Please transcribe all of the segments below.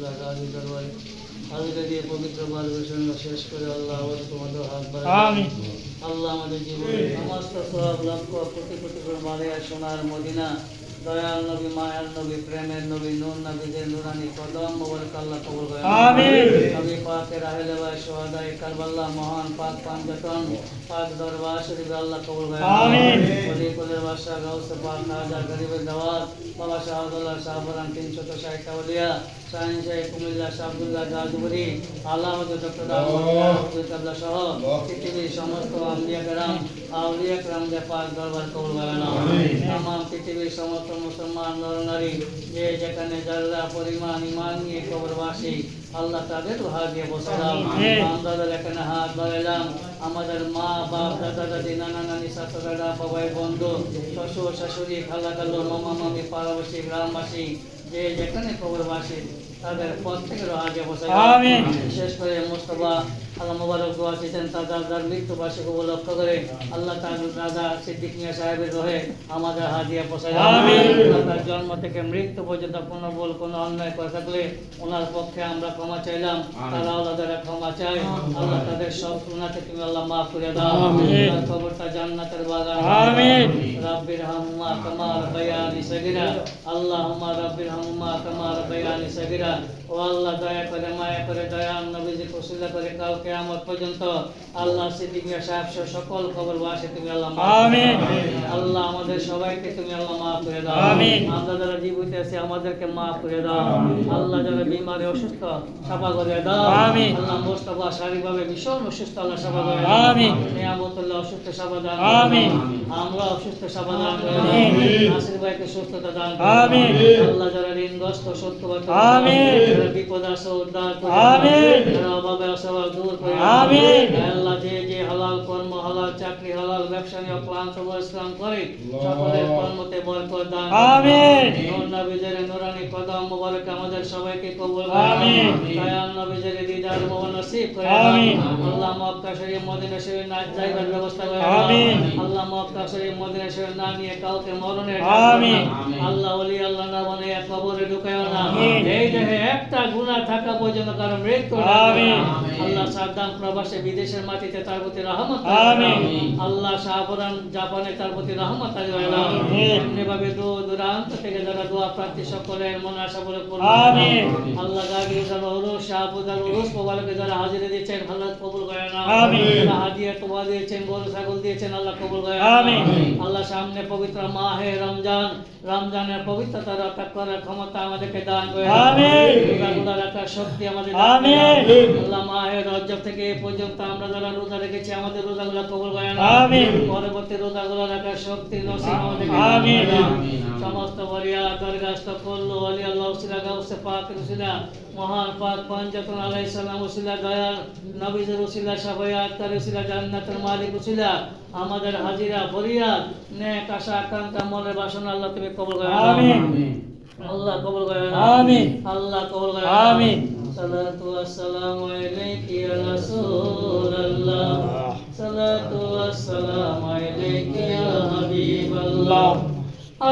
রসুল্লাহ গাজী দরবারে। দিয়ে পবিত্র পরিবেশন শেষ করে আল্লাহ আমাদের তোমাদের হাত বাড়ায় আল্লাহ আমাদের জীবনে সমস্ত সব লক্ষ কোটি কোটি করে মারিয়া সোনার মদিনা দয়াল নবী মায়ার নবী প্রেমের নবী নূর নবীদের নুরানি কদম মোবারক আল্লাহ কবুল করেন আমিন। নবী পাকের আহলে বাই সোহাদাই কারবাল্লাহ মহান পাক পাঞ্জাতন পাক দরবার শরীফ আল্লাহ কবুল করেন আমিন। ওলি কুলের বাদশাহ গাউসে পাক খাজা গরিবের দাওয়াত বাবা শাহাদুল্লাহ শাহবরান তিনশত ষাট আউলিয়া শাহিন শাহী কুমিল্লা শাহবুল্লাহ গাজবুরি আল্লাহ ডক্টর কাবলা সহ পৃথিবীর সমস্ত আম্বিয়া আউলিয়া যে পাক দরবার কবুল করেন তামাম পৃথিবীর সমস্ত মুসলমান নর নারী যে যেখানে যারা পরিমাণ ইমান নিয়ে কবরবাসী আল্লাহ তাদের ভাগ্যে বসে দাও আমরা এখানে হাত বাড়াইলাম। আমাদের মা বাপ দাদা দাদি নানা নানি শাশু দাদা বাবাই বন্ধু শ্বশুর শাশুড়ি খালা খালো মামা মামি পাড়াবাসী গ্রামবাসী যে যেখানে কবরবাসী তাদের প্রত্যেকের আগে বসে। বিশেষ করে মোস্তফা আল্লাহ মোবারক দোয়া চেয়েছেন তার দাদার মৃত্যু বার্ষিক উপলক্ষ করে আল্লাহ তার দাদা সিদ্দিক মিয়া সাহেবের রহে আমাদের হাত দিয়ে পোষায় তার জন্ম থেকে মৃত্যু পর্যন্ত কোনো ভুল কোনো অন্যায় করে থাকলে ওনার পক্ষে আমরা ক্ষমা চাইলাম তারা আল্লাহ ক্ষমা চাই আল্লাহ তাদের সব গুণাকে তুমি আল্লাহ মাফ করে দাও। তার কবরটা জান্নাতের বাগান। রাব্বির হামমা কামার বায়ানি সগিরা। আল্লাহুম্মা রাব্বির হামমা কামার বায়ানি সগিরা। ও আল্লাহ দয়া করে মায়া করে দয়া নবীজি কুশিলা করে কাল কিয়ামত পর্যন্ত আল্লাহ সিদ্দিক মিয়া সাহেব সকল খবর বাসে তুমি আল্লাহ আমিন। আল্লাহ আমাদের সবাইকে তুমি আল্লাহ মাফ করে দাও আমিন। আমরা যারা জীবিত আছি আমাদেরকে মাফ করে দাও আল্লাহ যারা বিমারে অসুস্থ সাফা করে দাও আমিন। আল্লাহ মোস্তফা শারীরিকভাবে ভীষণ অসুস্থ আল্লাহ সাফা করে আমিন। নিয়ামতুল্লাহ অসুস্থ সাফা দান আমিন। আমরা অসুস্থ সাফা দান আমিন। নাসির ভাইকে সুস্থতা দান আমিন। আল্লাহ যারা ঋণগ্রস্ত সত্যবাদ আমিন। যারা বিপদ আছে হালাল ব্যবসা নিয়ে ক্লান্ত পরিশ্রম সকলের কর্মতে বরকত দান আমিন। নূর নবীদের নুরানি কদম মোবারক আমাদের সবাইকে কবুল আমিন। দয়াল নবীদের দিদার মোহন নসিব করে আমিন। আল্লাহ মক্কা শরীফ মদিনা শরীফ না যাইবার ব্যবস্থা করে আমিন। আল্লাহ মক্কা শরীফ মদিনা শরীফ না নিয়ে কাউকে মরণের আমিন। আল্লাহ ওলি আল্লাহ না বলে এক কবরে ঢুকায়ও না এই দেহে একটা গুনাহ থাকা পর্যন্ত কারও মৃত্যু আমিন। আল্লাহ সাদ্দাম প্রবাসে বিদেশের মাটিতে তার প্রতি রহমত আমিন। আল্লাহ শাহপুরান জাপানে তার প্রতি রহমত। এভাবে দূর দূরান্ত থেকে যারা দোয়া প্রার্থী সকলের মনে আশা আমিন। আল্লাহ গাগি যারা উরুস শাহপুজার উরুস মোবারকে যারা হাজিরে দিয়েছেন আল্লাহ কবুল করে না আমিন। যারা হাজিয়া তোবা দিয়েছেন গরু ছাগল দিয়েছেন আল্লাহ কবুল করে আমিন। আল্লাহ সামনে পবিত্র মাহে রমজান রমজানের পবিত্রতা রক্ষা করার ক্ষমতা আমাদেরকে দান করে আমিন। রোজাগুলো রাখার শক্তি আমাদের আমিন। আল্লাহ মাহে রজব থেকে এ পর্যন্ত আমরা যারা রোজা রেখেছি আমাদের রোজাগুলো কবুল করে না আমিন। পরবর্তী রোজাগুলো রাখার শক্তি নসিব আমাদেরকে আমিন। সমস্ত বলিয়া দরগাস্ত করল আলী আল্লাহ উসিলা গাউসে পাক রসিলা মহান পাক আলাই সালাম উসিলা দয়াল নবীজের উসিলা সাফায়াত তার উসিলা জান্নাতের মালিক উসিলা আমাদের হাজিরা ফরিয়াদ নেক আশা আকাঙ্ক্ষা মনের বাসনা আল্লাহ তুমি কবল করে আমিন। আল্লাহ কবল করে আমিন। আল্লাহ কবল করে। আমিন। সালাতু ওয়াসসালামু আলাইকা ইয়া রাসূলুল্লাহ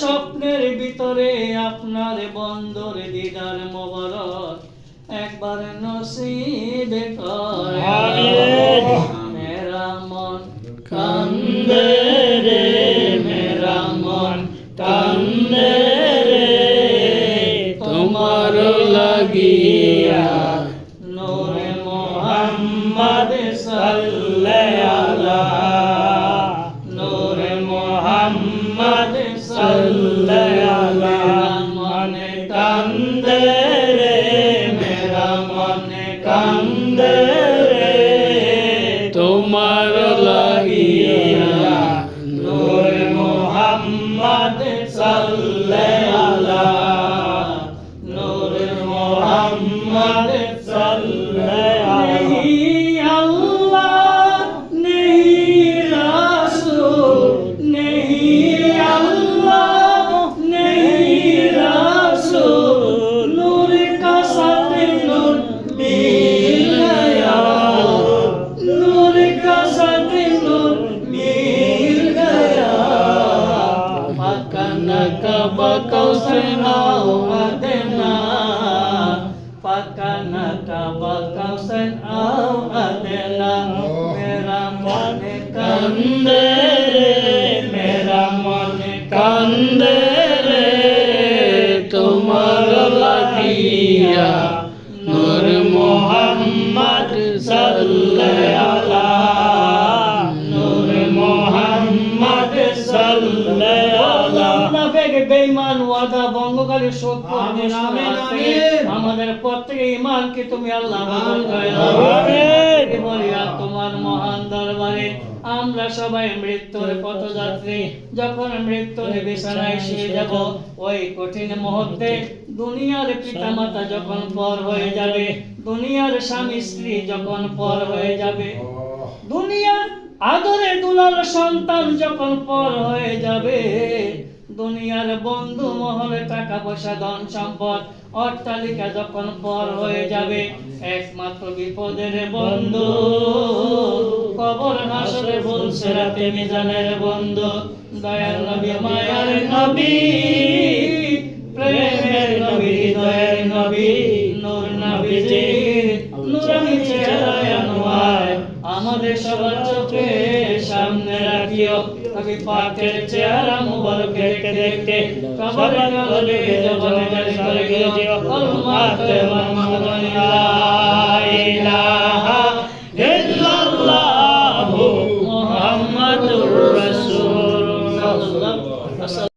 স্বপ্নের ভিতরে আপনার বন্দর দিদার মোবারক একবার নসিবে। মেরা মন কান্দে রে মেরা মন কান্দে রে তোমার লাগিয়া بکو سنا مدنا پکانا کا بکو سنا مدنا میرا من کندے میرا من کندے تمہارا لگیا বেঈমান ওয়াদা ভঙ্গকারী সত্য আমিন, আমিন, আমাদের ঈমানকে তুমি আল্লাহ কবুল করে নাও। আমিন। বলিয়া তোমার মহান দরবারে আমরা সবাই মৃত্যুর পথযাত্রী। যখন মৃত্যুর বিছানায় শুয়ে যাব ওই কঠিন মুহূর্তে দুনিয়ার পিতামাতা যখন পর হয়ে যাবে দুনিয়ার স্বামী স্ত্রী যখন পর হয়ে যাবে দুনিয়ার আদরে দুলাল সন্তান যখন পর হয়ে যাবে দুনিয়ার বন্ধু মহলে টাকা পয়সা, ধন সম্পদ অট্টালিকা যখন পর হয়ে যাবে, একমাত্র বিপদের বন্ধু। কবর হাসরে বলছে রাতে মিজানের বন্ধু, দয়াল নবী, মায়ার নবী, প্রেমের নবী, হৃদয়ের নবী। রাখিও নবী পাকের চেহারা মুবারকের দেখতে কবরে কবরে জবানে জারি করে দিও আল্লাহ মুহাম্মাদুন লা ইলাহা